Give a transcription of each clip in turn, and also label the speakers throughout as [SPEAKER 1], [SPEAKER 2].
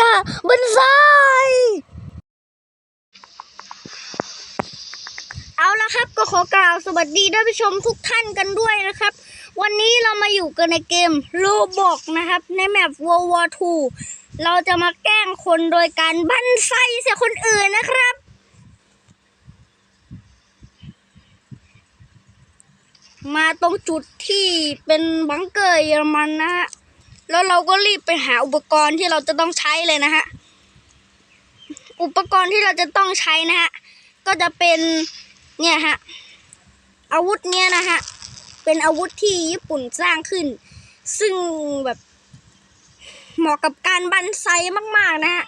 [SPEAKER 1] กะบันไซเอาละครับก็ขอกล่าวสวัสดีท่านผู้ชมทุกท่านกันด้วยนะครับ วันนี้เรามาอยู่กันในเกมโลบอกนะครับ ในแมป World War 2 เราจะมาแกล้งคนโดยการบันไซเสียคนอื่นนะครับมาตรงจุดที่เป็นบังเกอร์เยอรมันนะฮะ แล้วเราก็รีบไปหาอุปกรณ์ที่เราจะต้องใช้เลยนะฮะ อุปกรณ์ที่เราจะต้องใช้นะฮะ ก็จะเป็นเนี่ยฮะ อาวุธเนี่ยนะฮะ เป็นอาวุธที่ญี่ปุ่นสร้างขึ้น ซึ่งแบบเหมาะกับการบันไซมากๆนะฮะ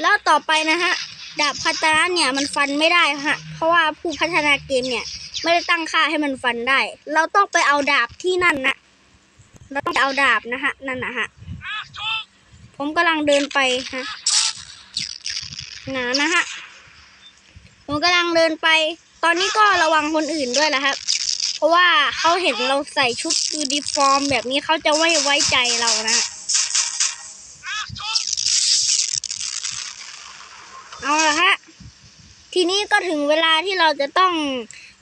[SPEAKER 1] แล้วต่อไปนะฮะ ดาบคาตานะเนี่ยมันฟันไม่ได้ฮะ เพราะว่าผู้พัฒนาเกมเนี่ย ไม่ได้ตั้งค่าให้มันฟันได้ เราต้องไปเอาดาบที่นั่นนะ เราต้องไปเอาดาบนะฮะ นั่นนะฮะ ผมกำลังเดินไปฮะนะนะฮะ ผมกำลังเดินไป ตอนนี้ก็ระวังคนอื่นด้วยนะครับ เพราะว่าเขาเห็นเราใส่ชุดยูนิฟอร์ม แบบนี้เขาจะไม่ไว้ใจเรานะฮะเอาละฮะ ทีนี้ก็ถึงเวลาที่เราจะต้อง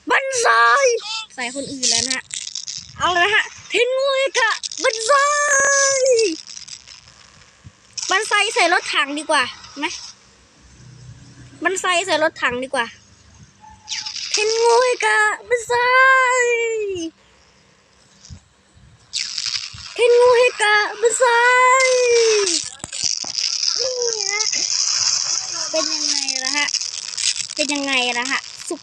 [SPEAKER 1] บันไซใส่คนอื่นแล้วนะฮะเอาละฮะเทนงวยกะบันไซบันไซใส่รถถังดีกว่าไหมบันไซใส่รถถังดีกว่าเทนงวยกะบันไซเทนงวยกะบันไซนี่ฮะเป็นยังไงล่ะฮะ เป็นยังไงล่ะฮะ สุก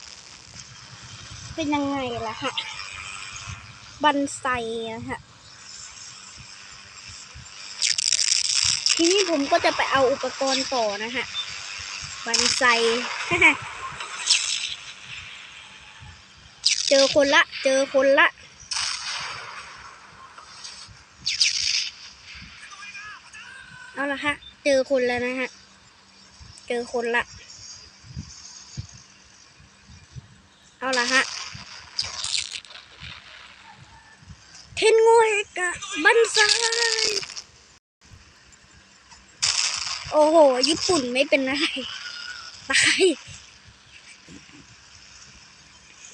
[SPEAKER 1] เป็นยังไงล่ะฮะ บันไซนะฮะทีนี้ผมก็จะไปเอาอุปกรณ์ต่อนะฮะ บันไซ เจอคนละ เจอคนละ เอาละฮะ เจอคนแล้วนะฮะ เจอคนละ เอาละฮะ เทนงวย กะบันไซโอ้โห ญี่ปุ่นไม่เป็นไรตาย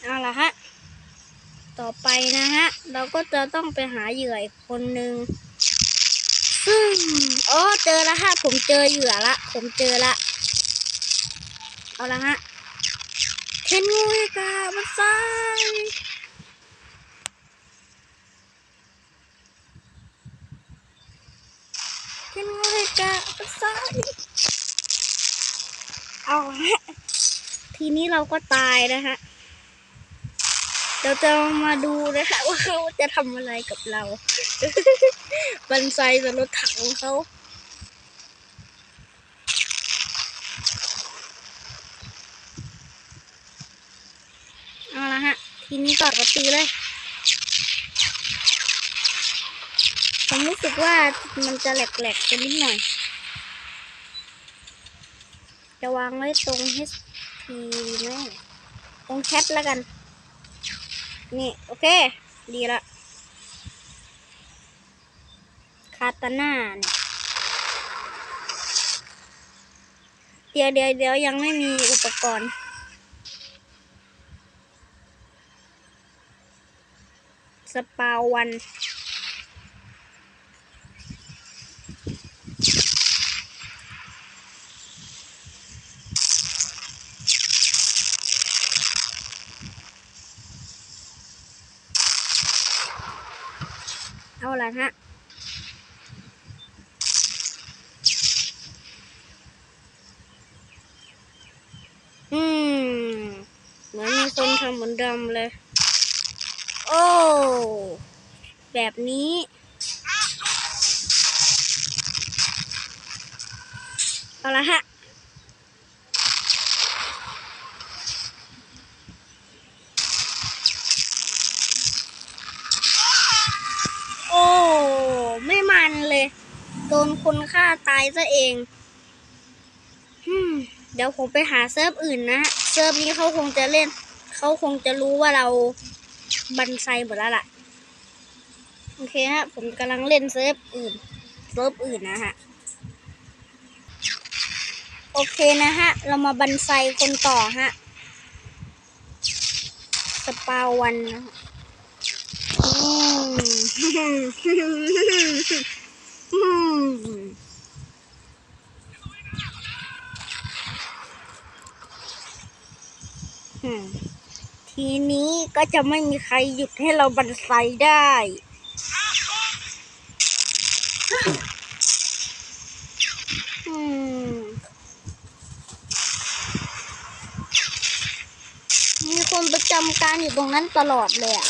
[SPEAKER 1] เอาละฮะ ต่อไปนะฮะ เราก็จะต้องไปหาเหยื่ออีกคนนึงซึ่งอ๋อเจอแล้วฮะ ผมเจอเหยื่อละ ผมเจอละ เอาละฮะเทนงวยกะบันไซขึ้นเลย กะซ้ายเอาฮะทีนี้เราก็ตายนะฮะเราจะมาดูนะคะว่าเขาจะทำอะไรกับเรา บันไซกับรถถังเขาเอาละฮะ ทีนี้ต่อกับตีเลย ผมรู้สึกว่ามันจะแหลกๆกันนิดหน่อย จะวางไว้ตรง HP ไหมตรงแชทแล้วกัน นี่ โอเค ดีละคาตาน่าเนี่ยเดี๋ยวเดี๋ยวเดี๋ยวยังไม่มีอุปกรณ์สปาวัน เอาละฮะอืมเหมือนมีคนทำเหมือนดิมเลย โอ้ แบบนี้เอาละฮะ โอ้ ไม่มันเลย โดนคนฆ่าตายซะ เองเดี๋ยวผมไปหาเซิร์ฟอื่นนะเซิร์ฟนี้เขาคงจะเล่น เขาคงจะรู้ว่าเราบันไซหมดแล้วล่ะ โอเคฮะ ผมกำลังเล่นเซิร์ฟอื่น เซิร์ฟอื่นนะฮะ โอเคนะฮะ เรามาบันไซคนต่อฮะ สปาวันนะฮะอืม อืมอืม ทีนี้ก็จะไม่มีใครหยุดให้เราบันไซได้มมีคนประจำการอยู่ตรงนั้นตลอดเลยอะ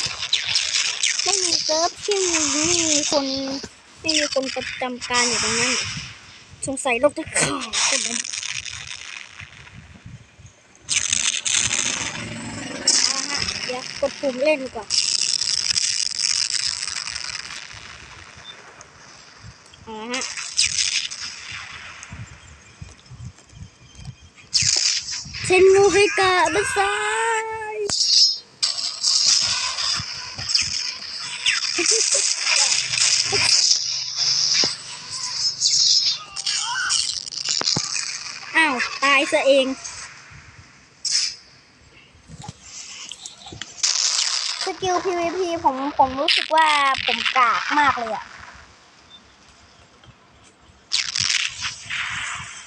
[SPEAKER 1] ไม่มีเซิร์ฟที่มีไม่มีคนไม่มีคนประจำการอยู่ตรงนั้น สงสัยเราจะขาดคนนั้นเอาฮะเดี๋ยวกดปุ่มเล่นก่อนเอาฮะเซนงูให้กะบันไซอ้าว ตายซะเอง สกิล PVP ผมผมรู้สึกว่าผมกากมากเลยอะ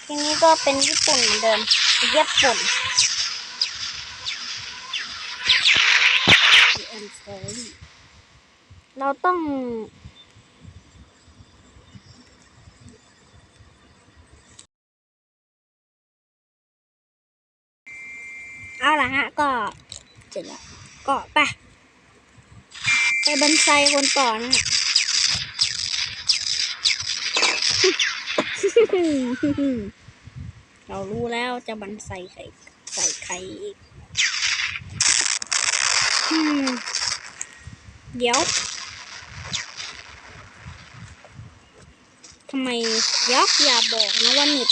[SPEAKER 1] ทีนี้ก็เป็นญี่ปุ่นเหมือนเดิมญี่ปุ่นเราต้องเอาละฮะ ก็เสร็จแล้วก็ไป ไปบันไซคนต่อนะเรารู้แล้วจะบันไซใครใส่ใครอีกเดี๋ยวทำไมเดี๋ยวอย่าบอกนะว่าเน็ต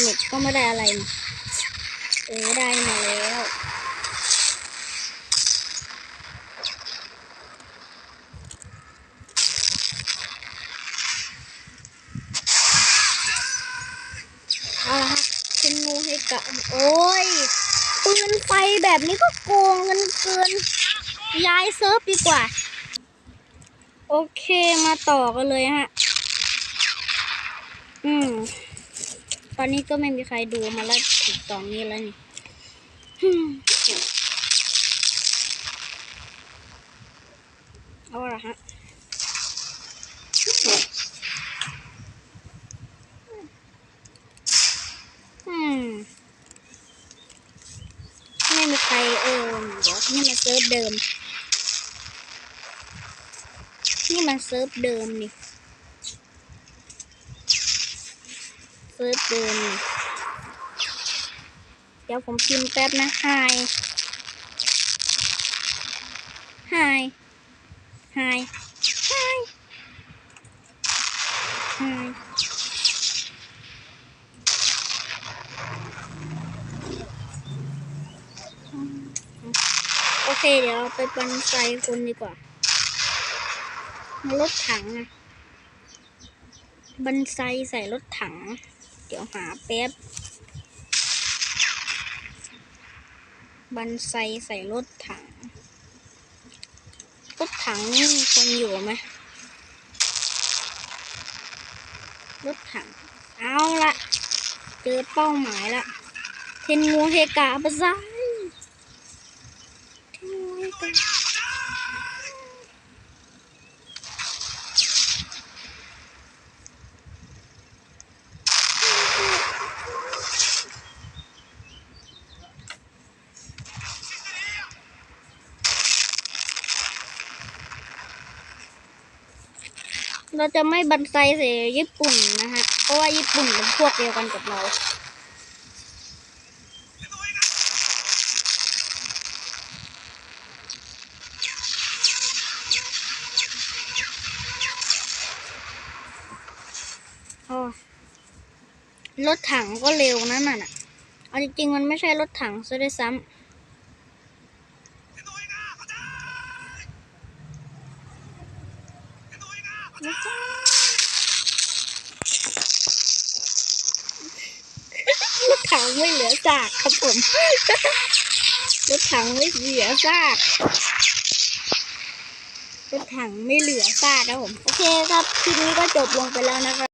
[SPEAKER 1] เน็ตก็ไม่ได้อะไรเออได้มาแล้ว เอาละฮะเป็นงูให้กะ โอ้ยปืนไฟแบบนี้ก็โกงกันเกิน ย้ายเซิร์ฟดีกว่า โอเคมาต่อกันเลยฮะ อืม ตอนนี้ก็ไม่มีใครดูมาแล้วถึงตอนนี้แล้วนี่เอาละฮะ อืม ไม่มีใครเออเดี๋ยว นี่มันเซิร์ฟเดิม นี่มันเซิร์ฟเดิมนี่ เซิร์ฟเดิมนี่ เดี๋ยวผมพิมพ์แป๊บนะไฮ hi hi hi โอเค เดี๋ยวเรา ไปปันไซคนดีกว่า มารถถังอะบันไซใส่รถถัง เดี๋ยวหาแป๊บ บันไซใส่รถถัง รถถังนี่มีคนอยู่ไหมรถถัง เอาละ เจอเป้าหมายละ เทนงูเฮกาบะไซเทนงูเฮกา เราจะไม่บันไซใส่ญี่ปุ่นนะฮะ เพราะว่าญี่ปุ่นเป็นพวกเดียวกันกับเราอรถถังก็เร็วนั่นน่ะ เอาจริงๆ มันไม่ใช่รถถังซะด้วยซ้ำ ถังไม่เหลือซากครับผมรถถังไม่เหลือซากรถถังไม่เหลือซากครับผม โอเคครับ คลิปนี้ก็จบลงไปแล้วนะครับ